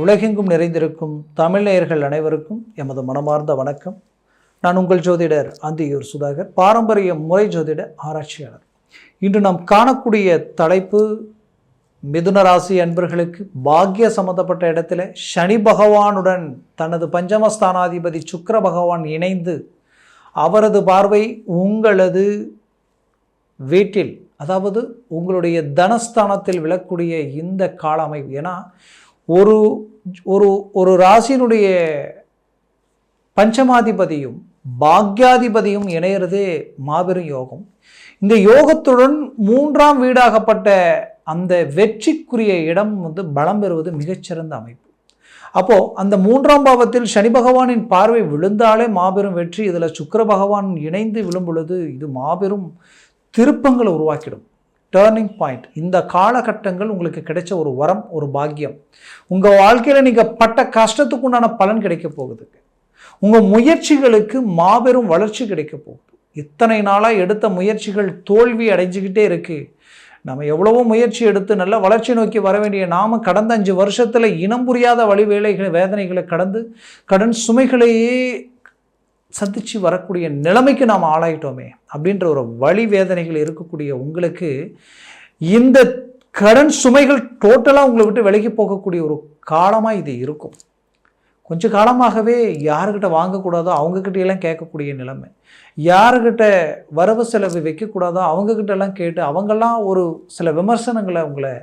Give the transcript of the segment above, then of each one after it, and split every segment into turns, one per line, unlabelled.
உலகெங்கும் நிறைந்திருக்கும் தமிழ்நேயர்கள் அனைவருக்கும் எமது மனமார்ந்த வணக்கம். நான் உங்கள் ஜோதிடர் அந்தியூர் சுதாகர் பாரம்பரிய முறை ஜோதிட ஆராய்ச்சியாளர். இன்று நாம் காணக்கூடிய தலைப்பு மிதுன ராசி அன்பர்களுக்கு பாக்கிய சம்பந்தப்பட்ட இடத்துல சனி பகவானுடன் தனது பஞ்சமஸ்தானாதிபதி சுக்கர பகவான் இணைந்து அவரது பார்வை உங்களது வீட்டில் அதாவது உங்களுடைய தனஸ்தானத்தில் விழக்கூடிய இந்த கால அமைப்பு ஏன்னா ஒரு ஒரு ஒரு ராசியினுடைய பஞ்சமாதிபதியும் பாக்யாதிபதியும் இணையிறது மாபெரும் யோகம். இந்த யோகத்துடன் மூன்றாம் வீடாகப்பட்ட அந்த வெற்றிக்குரிய இடம் வந்து பலம் பெறுவது மிகச்சிறந்த அமைப்பு. அப்போது அந்த மூன்றாம் பாவத்தில் சனி பகவானின் பார்வை விழுந்தாலே மாபெரும் வெற்றி இதில் சுக்கர பகவான் இணைந்து விழும் பொழுது இது மாபெரும் திருப்பங்களை உருவாக்கிடும். டேர்னிங் பாயிண்ட் இந்த காலகட்டங்கள் உங்களுக்கு கிடைச்ச ஒரு வரம் ஒரு பாக்கியம். உங்கள் வாழ்க்கையில் நீங்கள் பட்ட கஷ்டத்துக்கு உண்டான பலன் கிடைக்க போகுதுங்க உங்கள் முயற்சிகளுக்கு மாபெரும் வளர்ச்சி கிடைக்க போகுது. இத்தனை நாளாக எடுத்த முயற்சிகள் தோல்வி அடைஞ்சுக்கிட்டே இருக்குது நம்ம எவ்வளவோ முயற்சி எடுத்து நல்ல வளர்ச்சி நோக்கி வர வேண்டிய நாம கடந்த அஞ்சு வருஷத்தில் இனம் புரியாத வழி வேலைகளை வேதனைகளை கடந்து கடன் சுமைகளையே சந்திச்சு வரக்கூடிய நிலைமைக்கு நாம் ஆளாயிட்டோமே அப்படின்ற ஒரு வழி வேதனைகள் இருக்கக்கூடிய உங்களுக்கு இந்த கடன் சுமைகள் டோட்டலாக உங்களை விட்டு விலகி போகக்கூடிய ஒரு காலமாக இது இருக்கும். கொஞ்ச காலமாகவே யாருக்கிட்ட வாங்கக்கூடாதோ அவங்கக்கிட்டையெல்லாம் கேட்கக்கூடிய நிலைமை. யாருக்கிட்ட வரவு செலவு வைக்கக்கூடாதோ அவங்கக்கிட்ட எல்லாம் கேட்டு அவங்கெல்லாம் ஒரு சில விமர்சனங்களை உங்களை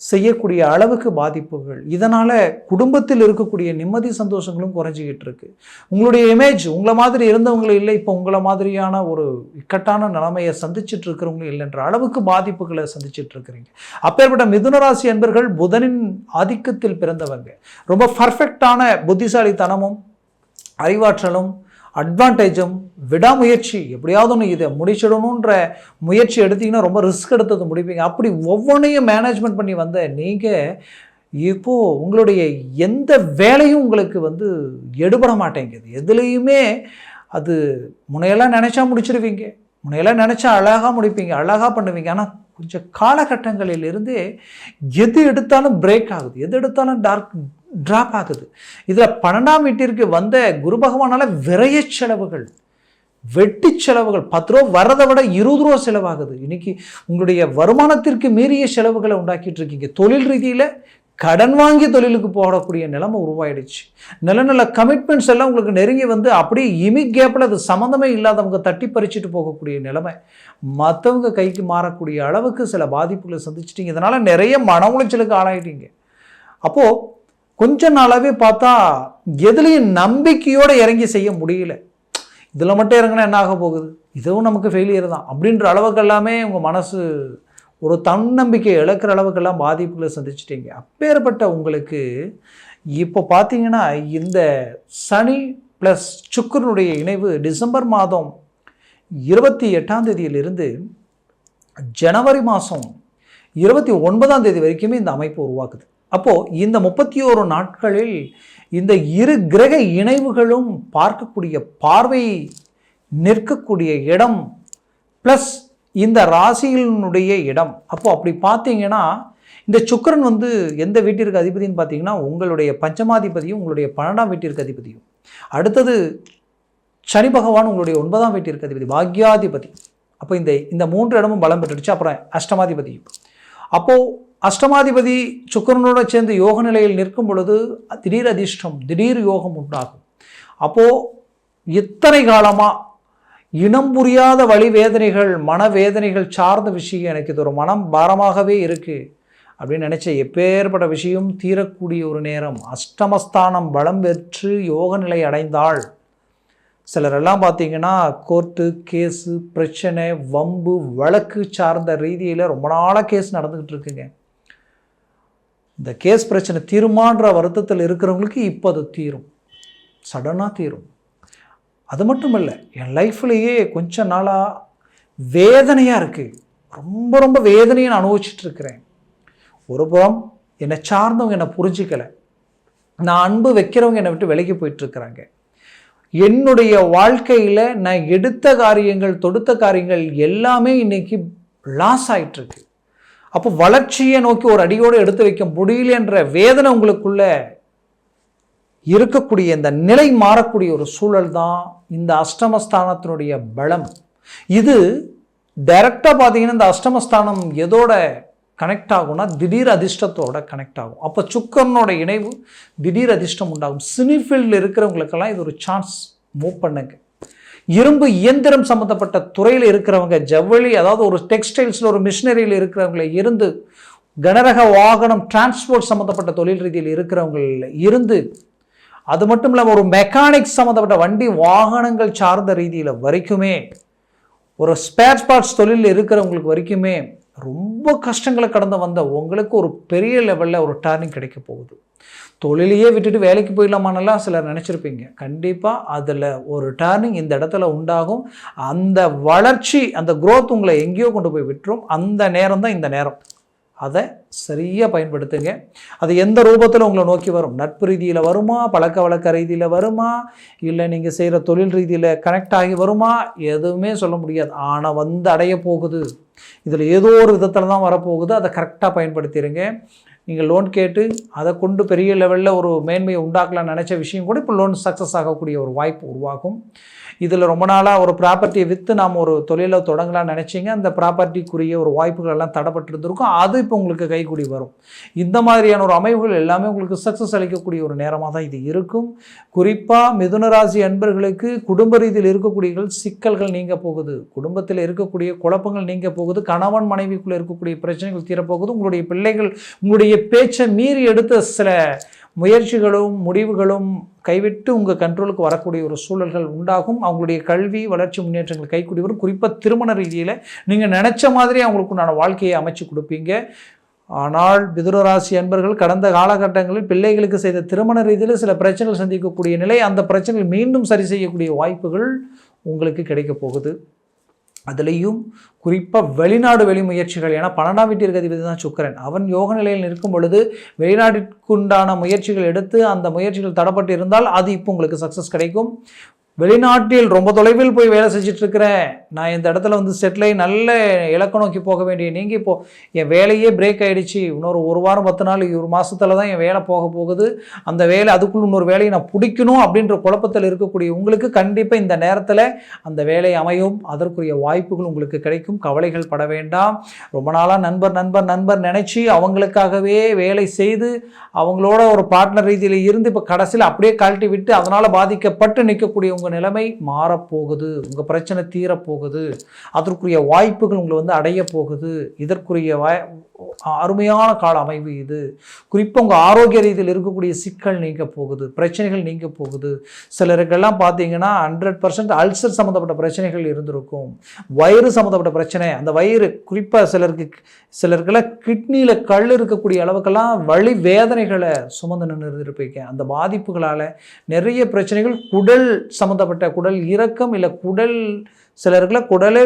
செய்யக்கூடிய அளவுக்கு பாதிப்புகள். இதனால் குடும்பத்தில் இருக்கக்கூடிய நிம்மதி சந்தோஷங்களும் குறைஞ்சிக்கிட்டு இருக்கு. உங்களுடைய இமேஜ் உங்களை மாதிரி இருந்தவங்களும் இல்லை இப்போ உங்களை மாதிரியான ஒரு இக்கட்டான நிலைமையை சந்திச்சுட்டு இருக்கிறவங்களும் இல்லைன்ற அளவுக்கு பாதிப்புகளை சந்திச்சுட்டு இருக்கிறீங்க. அப்பேற்பட்ட மிதுனராசி அன்பர்கள் புதனின் ஆதிக்கத்தில் பிறந்தவங்க. ரொம்ப பர்ஃபெக்டான புத்திசாலித்தனமும் அறிவாற்றலும் அட்வான்டேஜும் விடாமுயற்சி எப்படியாவது ஒன்று இதை முடிச்சிடணுன்ற முயற்சி எடுத்தீங்கன்னா ரொம்ப ரிஸ்க் எடுத்தது முடிப்பீங்க. அப்படி ஒவ்வொன்றையும் மேனேஜ்மெண்ட் பண்ணி வந்த நீங்கள் இப்போது உங்களுடைய எந்த வேலையும் உங்களுக்கு வந்து எடுபட மாட்டேங்குது. எதுலேயுமே அது முனையெல்லாம் நினச்சா முடிச்சிருவீங்க. முனையெல்லாம் நினச்சா அழகாக முடிப்பீங்க அழகாக பண்ணுவீங்க. ஆனால் கொஞ்சம் காலகட்டங்களிலிருந்தே எது எடுத்தாலும் பிரேக் ஆகுது. எது எடுத்தாலும் டார்க் ட்ராப் ஆகுது. இதில் பன்னெண்டாம் வீட்டிற்கு வந்த குரு பகவானால் விரைய செலவுகள் வெட்டி செலவுகள் பத்து ரூபா வரதை விட இருபது ரூபா செலவாகுது. இன்றைக்கி உங்களுடைய வருமானத்திற்கு மீறிய செலவுகளை உண்டாக்கிட்டு இருக்கீங்க. தொழில் ரீதியில் கடன் வாங்கி தொழிலுக்கு போடக்கூடிய நிலைமை உருவாயிடுச்சு. நல்ல நல்ல கமிட்மெண்ட்ஸ் எல்லாம் உங்களுக்கு நெருங்கி வந்து அப்படியே இமி கேப்பில் அது சம்மந்தமே இல்லாதவங்க தட்டி பறிச்சுட்டு போகக்கூடிய நிலைமை மற்றவங்க கைக்கு மாறக்கூடிய அளவுக்கு சில பாதிப்புகளை சந்திச்சிட்டிங்க. இதனால் நிறைய மன உளைச்சலுக்கு ஆளாயிட்டீங்க. அப்போது கொஞ்ச நாளாகவே பார்த்தா எதுலேயும் நம்பிக்கையோடு இறங்கி செய்ய முடியல. இதில் மட்டும் இறங்கினா என்ன ஆக போகுது? இதுவும் நமக்கு ஃபெயிலியர் தான். அப்படின்ற அளவுக்கு எல்லாமே உங்கள் மனசு ஒரு தன்னம்பிக்கை இழக்கிற அளவுக்கெல்லாம் பாதிப்புகளை சந்திச்சிட்டீங்க. அப்பேற்பட்ட உங்களுக்கு இப்போ பார்த்தீங்கன்னா இந்த சனி ப்ளஸ் சுக்கரனுடைய இணைவு டிசம்பர் மாதம் இருபத்தி எட்டாம் தேதியிலிருந்து ஜனவரி மாதம் இருபத்தி ஒன்பதாம் தேதி வரைக்குமே இந்த அமைப்பு உருவாக்குது. அப்போது இந்த முப்பத்தி ஓரு நாட்களில் இந்த இரு கிரக இணைவுகளும் பார்க்கக்கூடிய பார்வை நிற்கக்கூடிய இடம் ப்ளஸ் இந்த ராசியினுடைய இடம். அப்போது அப்படி பார்த்தீங்கன்னா இந்த சுக்கரன் வந்து எந்த வீட்டிற்கு அதிபதினு பார்த்தீங்கன்னா உங்களுடைய பஞ்சமாதிபதியும் உங்களுடைய பன்னெண்டாம் வீட்டிற்கு அதிபதியும். அடுத்தது சனி பகவான் உங்களுடைய ஒன்பதாம் வீட்டிற்கு அதிபதி பாக்யாதிபதி. அப்போ இந்த இந்த மூன்று இடமும் பலம் பெற்றுடுச்சு அப்புறம் அஷ்டமாதிபதியும் அப்போது அஷ்டமாதிபதி சுக்கரனோட சேர்ந்து யோக நிலையில் நிற்கும் பொழுது திடீர் அதிர்ஷ்டம் திடீர் யோகம் உண்டாகும். அப்போது இத்தனை காலமாக இனம் புரியாத வழி வேதனைகள் மனவேதனைகள் சார்ந்த விஷயம் எனக்கு இது ஒரு மனம் பாரமாகவே இருக்குது அப்படின்னு நினச்ச எப்பேற்பட்ட விஷயம் தீரக்கூடிய ஒரு நேரம். அஷ்டமஸ்தானம் பலம் பெற்று யோக நிலை அடைந்தாள் சிலரெல்லாம் பார்த்தீங்கன்னா கோர்ட்டு கேஸு பிரச்சனை வம்பு வழக்கு சார்ந்த ரீதியில் ரொம்ப நாளாக கேஸ் நடந்துக்கிட்டு இருக்குங்க. இந்த கேஸ் பிரச்சனை தீருமான்ற வருத்தத்தில் இருக்கிறவங்களுக்கு இப்போ அது தீரும். சடனாக தீரும். அது மட்டும் இல்லை என் லைஃப்லேயே கொஞ்ச நாளாக வேதனையாக இருக்குது ரொம்ப ரொம்ப வேதனையை நான் அனுபவிச்சிட்ருக்கிறேன். ஒரு புறம் என்னை சார்ந்தவங்க என்னை புரிஞ்சிக்கலை. நான் அன்பு வைக்கிறவங்க என்னை விட்டு விலகி போயிட்டுருக்குறாங்க என்னுடைய வாழ்க்கையில் நான் எடுத்த காரியங்கள் தொடுத்த காரியங்கள் எல்லாமே இன்றைக்கி லாஸ் ஆகிட்டுருக்கு அப்போ வளர்ச்சியை நோக்கி ஒரு அடியோடு எடுத்து வைக்க முடியலன்ற வேதனை உங்களுக்குள்ள இருக்கக்கூடிய இந்த நிலை மாறக்கூடிய ஒரு சூழல் தான் இந்த அஷ்டமஸ்தானத்தினுடைய பலம். இது டைரக்டாக பார்த்தீங்கன்னா இந்த அஷ்டமஸ்தானம் எதோட கனெக்ட் ஆகும்னா திடீர் அதிர்ஷ்டத்தோட கனெக்ட் ஆகும். அப்போ சுக்கரனோட இணைவு திடீர் அதிர்ஷ்டம் உண்டாகும். சினிஃபீல்டில் இருக்கிறவங்களுக்கெல்லாம் இது ஒரு சான்ஸ் மூவ் பண்ணுங்க. இரும்பு இயந்திரம் சம்மந்தப்பட்ட துறையில் இருக்கிறவங்க ஜவுளி அதாவது ஒரு டெக்ஸ்டைல்ஸில் ஒரு மிஷினரியில் இருக்கிறவங்கள இருந்து கனரக வாகனம் டிரான்ஸ்போர்ட் சம்மந்தப்பட்ட தொழில் ரீதியில் இருக்கிறவங்கள இருந்து அது மட்டும் இல்லாமல் ஒரு மெக்கானிக்ஸ் சம்மந்தப்பட்ட வண்டி வாகனங்கள் சார்ந்த ரீதியில் வரைக்குமே ஒரு ஸ்பேர் பார்ட்ஸ் தொழிலில் இருக்கிறவங்களுக்கு வரைக்குமே ரொம்ப கஷ்டங்களை கடந்து வந்த உங்களுக்கு ஒரு பெரிய லெவலில் ஒரு டேர்னிங் கிடைக்க போகுது. தொழிலையே விட்டுட்டு வேலைக்கு போயிடலாமான்னுலாம் சிலர் நினச்சிருப்பீங்க. கண்டிப்பாக அதில் ஒரு டேர்னிங் இந்த இடத்துல உண்டாகும். அந்த வளர்ச்சி அந்த குரோத் உங்களை எங்கேயோ கொண்டு போய் விட்டுரும். அந்த நேரம் தான் இந்த நேரம். அதை சரியாக பயன்படுத்துங்க. அது எந்த ரூபத்தில் உங்களை நோக்கி வரும்? நட்பு ரீதியில் வருமா? பழக்க வழக்க ரீதியில் வருமா? இல்லை நீங்கள் செய்கிற தொழில் ரீதியில் கனெக்ட் ஆகி வருமா? எதுவுமே சொல்ல முடியாது. ஆனால் வந்து அடைய போகுது. இதில் ஏதோ ஒரு விதத்தில் தான் வரப்போகுது. அதை கரெக்டாக பயன்படுத்திடுங்க நீங்கள் லோன் கேட்டு அதை கொண்டு பெரிய லெவலில் ஒரு மேன்மையை உண்டாக்கலாம்னு நினச்ச விஷயம் கூட இப்போ லோன் சக்ஸஸ் ஆகக்கூடிய ஒரு வாய்ப்பு உருவாகும். இதில் ரொம்ப நாளாக ஒரு ப்ராப்பர்ட்டியை விற்று நாம் ஒரு தொழிலை தொடங்கலாம்னு நினச்சிங்க. அந்த ப்ராப்பர்ட்டிக்குரிய ஒரு வாய்ப்புகள் எல்லாம் தடப்பட்டு இருந்திருக்கும் அது இப்போ உங்களுக்கு கைக்கூடி வரும். இந்த மாதிரியான ஒரு அமைவுகள் எல்லாமே உங்களுக்கு சக்ஸஸ் அளிக்கக்கூடிய ஒரு நேரமாக தான் இது இருக்கும். குறிப்பாக மிதுனராசி அன்பர்களுக்கு குடும்ப ரீதியில் இருக்கக்கூடிய சிக்கல்கள் நீங்க போகுது. குடும்பத்தில் இருக்கக்கூடிய குழப்பங்கள் நீங்க போகுது. கணவன் மனைவிக்குள்ளே இருக்கக்கூடிய பிரச்சனைகள் தீரப்போகுது. உங்களுடைய பிள்ளைகள் உங்களுடைய பேச்சை மீறி எடுத்த சில முயற்சிகளும் முடிவுகளும் கைவிட்டு உங்கள் கண்ட்ரோலுக்கு வரக்கூடிய ஒரு சூழல்கள் உண்டாகும். அவங்களுடைய கல்வி வளர்ச்சி முன்னேற்றங்கள் கைக்கூடி வரும் குறிப்பாக திருமண ரீதியில் நீங்கள் நினச்ச மாதிரி அவங்களுக்கு உண்டான வாழ்க்கையை அமைச்சு கொடுப்பீங்க. ஆனால் மிதுனராசி அன்பர்கள் கடந்த காலகட்டங்களில் பிள்ளைகளுக்கு செய்த திருமண ரீதியில் சில பிரச்சனைகள் சந்திக்கக்கூடிய நிலை அந்த பிரச்சனைகள் மீண்டும் சரி செய்யக்கூடிய வாய்ப்புகள் உங்களுக்கு கிடைக்கப் போகுது. அதுலேயும் குறிப்பாக வெளிநாடு வெளி முயற்சிகள். ஏன்னா பன்னெண்டாம் வீட்டிற்கு அதிபதி தான் சுக்கரன். அவன் யோக நிலையில் நிற்கும் பொழுது வெளிநாட்டிற்குண்டான முயற்சிகள் எடுத்து அந்த முயற்சிகள் தடப்பட்டு இருந்தால் அது இப்போ உங்களுக்கு சக்ஸஸ் கிடைக்கும். வெளிநாட்டில் ரொம்ப தொலைவில் போய் வேலை செஞ்சுட்டு இருக்கிறேன் நான் இந்த இடத்துல வந்து செட்டிலாகி நல்ல இலக்க நோக்கி போக வேண்டிய நீங்கள் இப்போது என் வேலையே பிரேக் ஆகிடுச்சி இன்னொரு ஒரு வாரம் பத்து நாள் ஒரு மாதத்தில் தான் என் வேலை போக போகுது. அந்த வேலை அதுக்குள்ள இன்னொரு வேலையை நான் பிடிக்கணும் அப்படின்ற குழப்பத்தில் இருக்கக்கூடிய உங்களுக்கு கண்டிப்பாக இந்த நேரத்தில் அந்த வேலை அமையும். அதற்குரிய வாய்ப்புகள் உங்களுக்கு கிடைக்கும். கவலைகள் பட வேண்டாம். ரொம்ப நாளாக நண்பர் நண்பர் நண்பர் நினச்சி அவங்களுக்காகவே வேலை செய்து அவங்களோட ஒரு பார்ட்னர் ரீதியில் இருந்து இப்போ கடைசியில் அப்படியே கழட்டி விட்டு அதனால் பாதிக்கப்பட்டு நிற்கக்கூடிய உங்கள் நிலைமை மாறப்போகுது உங்கள் பிரச்சனை தீரப்போகுது அதற்குரிய வாய்ப்புகள் உங்களை வந்து அடைய போகுது இதற்குரிய வாய் அருமையான கால அமைவு இது. குறிப்பாக உங்கள் ஆரோக்கிய ரீதியில் இருக்கக்கூடிய சிக்கல் நீங்க போகுது பிரச்சனைகள் நீங்க போகுது. சிலருக்கெல்லாம் பார்த்தீங்கன்னா ஹண்ட்ரட் பர்சன்ட் அல்சர் சம்மந்தப்பட்ட பிரச்சனைகள் இருந்திருக்கும். வயிறு சம்மந்தப்பட்ட பிரச்சனை அந்த வயிறு குறிப்பாக சிலருக்கு சிலருக்கெல்லாம் கிட்னியில் கல் இருக்கக்கூடிய அளவுக்கெல்லாம் வழி வேதனைகளை சுமந்து நின்று இருப்பீங்க அந்த பாதிப்புகளால் நிறைய பிரச்சனைகள் குடல் சம்மந்தப்பட்ட குடல் இறக்கம் இல்லை குடல் சிலருக்குலாம் குடலே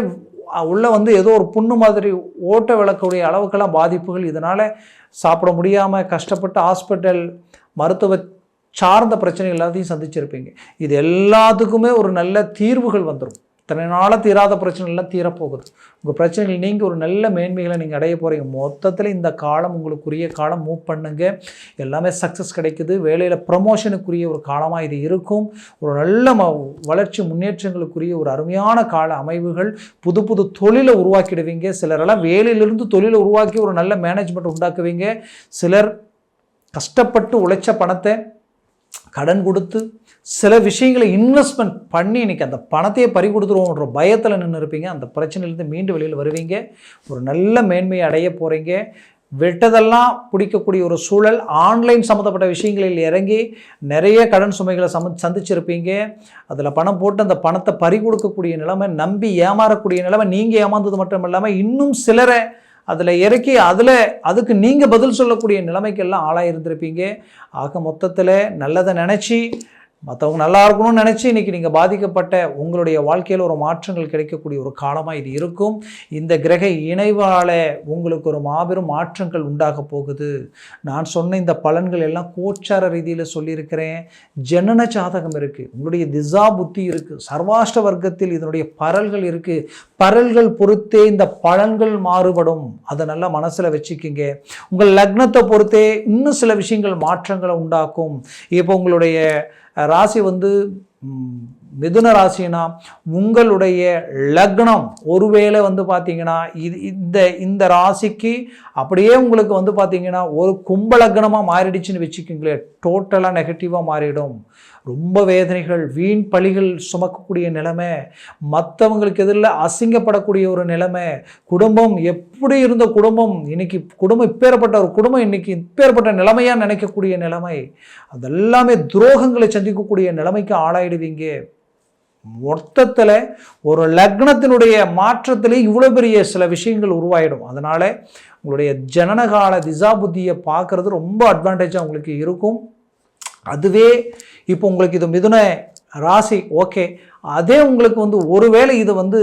உள்ளே வந்து ஏதோ ஒரு புண்ணு மாதிரி ஓட்ட விளக்கக்கூடிய அளவுக்கெல்லாம் பாதிப்புகள். இதனால் சாப்பிட முடியாமல் கஷ்டப்பட்டு ஹாஸ்பிட்டல் மருத்துவ சார்ந்த பிரச்சனை எல்லாத்தையும் சந்திச்சிருப்பீங்க. இது எல்லாத்துக்குமே ஒரு நல்ல தீர்வுகள் வந்துடும் இத்தனை நாளாக தீராத பிரச்சனைலாம் தீரப்போகுது. உங்கள் பிரச்சனைகள் நீங்கள் ஒரு நல்ல மேன்மைகளை நீங்கள் அடைய போகிறீங்க மொத்தத்தில் இந்த காலம் உங்களுக்குரிய காலம் மூவ் பண்ணுங்க. எல்லாமே சக்ஸஸ் கிடைக்குது. வேலையில் ப்ரமோஷனுக்குரிய ஒரு காலமாக இது இருக்கும். ஒரு நல்ல ம வளர்ச்சி முன்னேற்றங்களுக்குரிய ஒரு அருமையான கால அமைவுகள் புது புது தொழிலை உருவாக்கிடுவீங்க. சிலரெல்லாம் வேலையிலிருந்து தொழிலை உருவாக்கி ஒரு நல்ல மேனேஜ்மெண்ட் உண்டாக்குவீங்க. சிலர் கஷ்டப்பட்டு உழைச்ச பணத்தை கடன் கொடுத்து சில விஷயங்களை இன்வெஸ்ட்மெண்ட் பண்ணி இன்றைக்கி அந்த பணத்தையே பறி கொடுத்துருவோன்ற பயத்தில் நின்று இருப்பீங்க. அந்த பிரச்சனையிலேருந்து மீண்டு வெளியில் வருவீங்க. ஒரு நல்ல மேன்மையை அடைய போகிறீங்க விட்டதெல்லாம் பிடிக்கக்கூடிய ஒரு சூழல். ஆன்லைன் சம்மந்தப்பட்ட விஷயங்களில் இறங்கி நிறைய கடன் சுமைகளை சம சந்திச்சிருப்பீங்க. அதில் பணம் போட்டு அந்த பணத்தை பறி கொடுக்கக்கூடிய நிலைமை நம்பி ஏமாறக்கூடிய நிலைமை நீங்கள் ஏமாந்தது மட்டும் இல்லாமல் இன்னும் சிலரை அதில் இறக்கி அதில் அதுக்கு நீங்கள் பதில் சொல்லக்கூடிய நிலைமைக்கெல்லாம் ஆளாக இருந்திருப்பீங்க. ஆக மொத்தத்தில் நல்லதை நினச்சி மற்றவங்க நல்லா இருக்கணும்னு நினச்சி இன்றைக்கி நீங்கள் பாதிக்கப்பட்ட உங்களுடைய வாழ்க்கையில் ஒரு மாற்றங்கள் கிடைக்கக்கூடிய ஒரு காலமாக இது இருக்கும். இந்த கிரக இணைவால் உங்களுக்கு ஒரு மாபெரும் மாற்றங்கள் உண்டாக போகுது. நான் சொன்ன இந்த பலன்கள் எல்லாம் கோச்சார ரீதியில் சொல்லியிருக்கிறேன். ஜனன ஜாதகம் இருக்குது உங்களுடைய திசா புத்தி இருக்குது சர்வாஷ்ட வர்க்கத்தில் இதனுடைய பரல்கள் இருக்குது பரல்கள் பொறுத்தே இந்த பலன்கள் மாறுபடும். அதை நல்லா மனசில் வச்சுக்கிங்க. உங்கள் லக்னத்தை பொறுத்தே இன்னும் சில விஷயங்கள் மாற்றங்களை உண்டாக்கும். இப்போ உங்களுடைய ராசி வந்து மிதுன ராசினா உங்களுடைய லக்னம் ஒருவேளை வந்து பார்த்தீங்கன்னா இது இந்த இந்த ராசிக்கு அப்படியே உங்களுக்கு வந்து பார்த்தீங்கன்னா ஒரு கும்ப லக்னமாக மாறிடுச்சுன்னு வச்சுக்கோங்களேன். டோட்டலாக நெகட்டிவாக மாறிடும். ரொம்ப வேதனைகள் வீண் பழிகள் சுமக்கக்கூடிய நிலைமை மற்றவங்களுக்கு எதிரில் அசிங்கப்படக்கூடிய ஒரு நிலைமை குடும்பம் எப்படி இருந்த குடும்பம் இன்னைக்கு குடும்பம் இப்பேற்பட்ட ஒரு குடும்பம் இன்னைக்கு இப்பேற்பட்ட நிலைமையாக நினைக்கக்கூடிய நிலைமை அதெல்லாமே துரோகங்களை சந்திக்கக்கூடிய நிலைமைக்கு ஆளாயிடுவீங்க. மொத்தத்தில் ஒரு லக்னத்தினுடைய மாற்றத்திலே இவ்வளோ பெரிய சில விஷயங்கள் உருவாயிடும். அதனால் உங்களுடைய ஜனனகால திசா புத்தியை பார்க்குறது ரொம்ப அட்வான்டேஜாக உங்களுக்கு இருக்கும். அதுவே இப்போ உங்களுக்கு இது மிதுன ராசி ஓகே. அதே உங்களுக்கு வந்து ஒருவேளை இது வந்து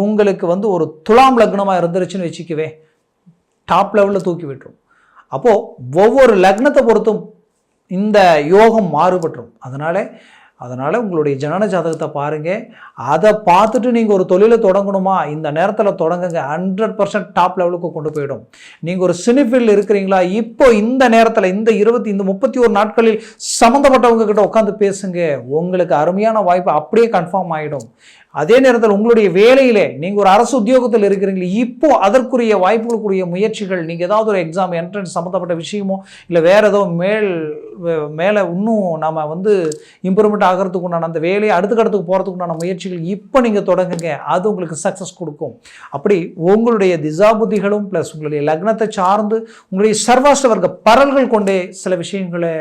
உங்களுக்கு வந்து ஒரு துலாம் லக்னமாக இருந்துருச்சுன்னு வச்சுக்கவே டாப் லெவலில் தூக்கி விட்டுரும். அப்போது ஒவ்வொரு லக்னத்தை பொறுத்தும் இந்த யோகம் மாறுபட்டுரும். அதனால் அதனால் உங்களுடைய ஜனன ஜாதகத்தை பாருங்கள் அதை பார்த்துட்டு நீங்கள் ஒரு தொழிலை தொடங்கணுமா? இந்த நேரத்தில் தொடங்குங்க. ஹண்ட்ரட் பர்சன்ட் டாப் லெவலுக்கு கொண்டு போயிடும். நீங்கள் ஒரு சினிஃபீல்டில் இருக்கிறீங்களா? இப்போ இந்த நேரத்தில் இந்த இருபத்தி இந்த முப்பத்தி ஒரு நாட்களில் சம்மந்தப்பட்டவங்க கிட்ட உட்காந்து பேசுங்க. உங்களுக்கு அருமையான வாய்ப்பு அப்படியே கன்ஃபார்ம் ஆகிடும் அதே நேரத்தில் உங்களுடைய வேலையிலே நீங்கள் ஒரு அரசு உத்தியோகத்தில் இருக்கிறீங்களே இப்போ அதற்குரிய வாய்ப்புகளுக்குரிய முயற்சிகள் நீங்கள் ஏதாவது ஒரு எக்ஸாம் என்ட்ரன்ஸ் சம்மந்தப்பட்ட விஷயமோ இல்லை வேறு ஏதோ மேல் மேலே இன்னும் நம்ம வந்து இம்ப்ரூவ்மெண்ட் ஆகிறதுக்கு உண்டான அந்த வேலையை அடுத்த கடத்துக்கு போகிறதுக்கு உண்டான முயற்சிகள் இப்போ நீங்கள் தொடங்குங்க. அது உங்களுக்கு சக்ஸஸ் கொடுக்கும். அப்படி உங்களுடைய திசாபுதிகளும் ப்ளஸ் உங்களுடைய லக்னத்தை சார்ந்து உங்களுடைய சர்வாஷ்ட வர்க்க பரல்கள் கொண்டே சில விஷயங்களை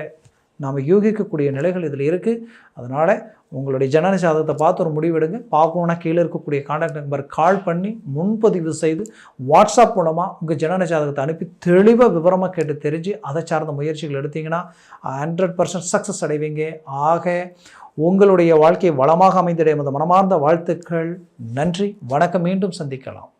நாம் யூகிக்கக்கூடிய நிலைகள் இதில் இருக்குது அதனால் உங்களுடைய ஜனன ஜாதகத்தை பார்த்து ஒரு முடிவெடுங்க பார்க்கணுன்னா கீழே இருக்கக்கூடிய காண்டாக்ட் நம்பர் கால் பண்ணி முன்பதிவு செய்து வாட்ஸ்அப் மூலமாக உங்கள் ஜனன ஜாதகத்தை அனுப்பி தெளிவாக விவரமாக கேட்டு தெரிஞ்சு அதை சார்ந்த முயற்சிகள் எடுத்தீங்கன்னா ஹண்ட்ரட் பர்சன்ட் சக்ஸஸ் அடைவீங்க. ஆக உங்களுடைய வாழ்க்கை வளமாக அமைந்திடைய எமது மனமார்ந்த வாழ்த்துக்கள். நன்றி. வணக்கம். மீண்டும் சந்திக்கலாம்.